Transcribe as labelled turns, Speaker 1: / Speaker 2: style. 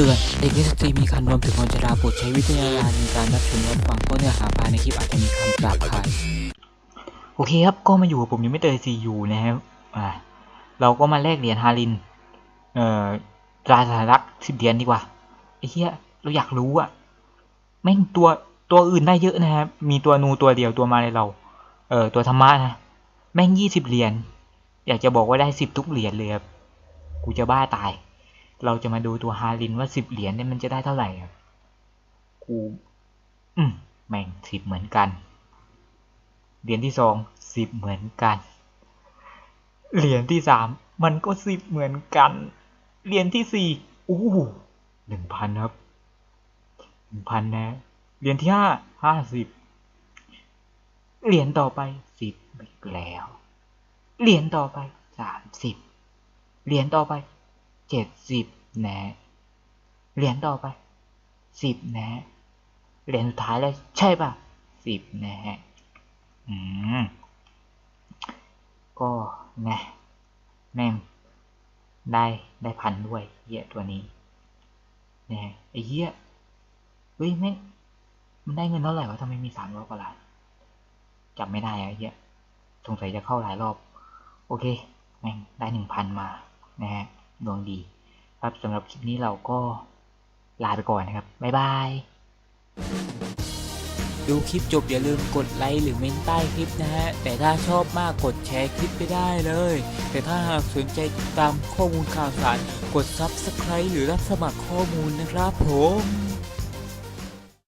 Speaker 1: ตือน เด็กนิสตรีมีคันรวมถึงคนชราโปรดใช้วิจารณญาณในการรับชมรับฟังเพราะเนื้อหาภายในคลิปอาจจะมีคำหยาบคายโอเคครับ ก็มาอยู่กับผมยังไม่เตยซียูนะครับอ่าเราก็มาแลกเหรียญฮาริน เอ่อตราสารลักษณ์สิบเหรียญดีกว่า ไอ้เหี้ย เราอยากรู้อะแม่งตัวตัวอื่นได้เยอะนะครับ มีตัวนูตัวเดียวตัวมาในเรา เอ่อตัวธรรมะนะ แม่งยี่สิบเหรียญ อยากจะบอกว่าได้สิบทุกเหรียญเลยครับ กูจะบ้าตาย เราจะมาดูตัวฮารินว่าสิบเหรียญเนี่ยมันจะได้เท่าไหร่ครับกูอืมแม่งสิบเหมือนกัน เหรียญที่สองสิบเหมือนกัน เหรียญที่สามมันก็สิบเหมือนกัน เหรียญที่สี่อู้หนึ่งพันครับหนึ่งพันนะเหรียญที่ห้าห้าสิบเหรียญต่อไปสิบอีกแล้ว เหรียญต่อไปสามสิบเหรียญต่อไปเจ็ดสิบ แหนะเหรียญต่อไปสิบแหนะเหรียญสุดท้ายเลยใช่ป่ะสิบแหนะอืมก็ไงแม่งได้ได้พันด้วยเหี้ยตัวนี้นี่ยไอ้เหี้ยเฮ้ยแม่งมันได้เงินเท่าไหร่วะทำไมมีสามร้อยกว่าล้านจำไม่ได้อะไอ้เหี้ยสงสัยจะเข้าหลายรอบ โอเค แม่งได้หนึ่งพันมา นะฮะดวงดี ครับสำหรับคลิปนี้เราก็ลาไปก่อนนะครับ บ๊ายบาย ดูคลิปจบอย่าลืมกดไลค์หรือเมนใต้คลิปนะฮะ แต่ถ้าชอบมากกดแชร์คลิปไปได้เลย แต่ถ้าหากสนใจติดตามข้อมูลข่าวสาร กด Subscribe หรือรับสมัครข้อมูลนะครับผม